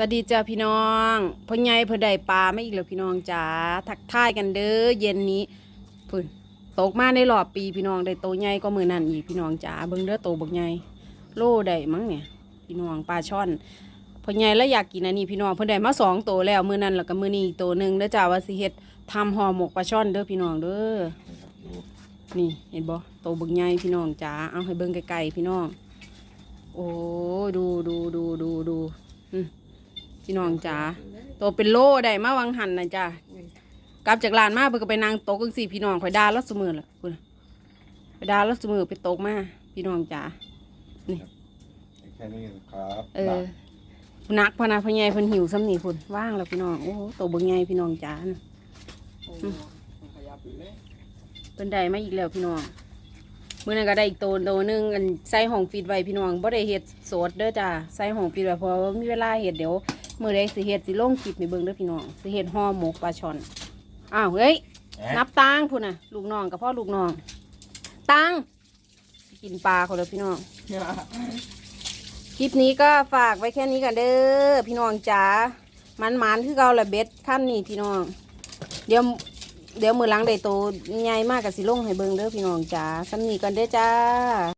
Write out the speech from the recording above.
สวัสดีจ้าพี่น้องพ่อใหญ่เพิ่นได้ปลาไม่อีกแล้วพี่น้องจ๋าทักทายกันเด้อเย็นนี้พิ่นตกมาในรอบปีพี่น้องได้โตใหญ่ก็มือนั่นอีกพี่น้องจ๋าเบิ่งเด้อโตบักใหญ่โล่ได้มั้งเนี่ยพี่น้องปลาช่อนพ่อใหญ่แล้วอยากกินอันนี้พี่น้องเพิ่นได้มาสองโตแล้วมื้อนั้นแล้วก็มือนี้อีกโตหนึ่งเด้อจ้าว่าสิเฮ็ดทำห่อหมกปลาช่อนเด้อพี่น้องเด้อนี่เห็นบ่โตบักใหญ่พี่น้องจ๋าเอาให้เบิ่งไกลๆพี่น้อง โอ้ดูดูดูดูดูอืม พี่น้องจ๋าตัวเป็นโลได้มาวังหันนะจ้ากลับจากลานมาเพิ่นก็ไปนางตกกังสี่พี่น้องข่อยด่าแล้วเสมอล่ะคุณไปด่าแล้วเสมอไปตกมาพี่น้องจ๋าแค่นี้ครับเออนักพะนาพะใหญ่เพิ่นหิวซ้ำนี่พุ่นว่างแล้วพี่น้องโอ้โหตัวเบิ่งใหญ่พี่น้องจ๋าน่ะเพิ่นได้มาอีกแล้วพี่น้องมื้อนั้นก็ได้อีกตัวตัวหนึงอันใส่ห้องฟีดไว้พี่น้องบ่ได้เฮ็ดสดเด้อจ้าใส่ห้องฟีดไว้เพราะว่ามีเวลาเฮ็ดเดี๋ยว มื้อใดสิเฮ็ดสิลงคลิปให้เบิ่งเด้อพี่น้องสิเฮ็ดห่อหมกปลาช่อนอ้าวเฮ้ยนับตังค์พุ่นน่ะ ลูกน้องกับพ่อลูกน้องตังค์สิกินปลาคนเด้อพี่น้องคลิปนี้ก็ฝากไว้แค่นี้กันเด้อพี่น้องจ๋ามันหมานคือเก่าละเบ็ดขั้นนี่พี่น้อง เดี๋ยวเดี๋ยวมือหลังได้โตใหญ่มากกับสิลงให้เบิ่งเด้อพี่น้องจ๋าซ้ำนี้กันเด้อจ้า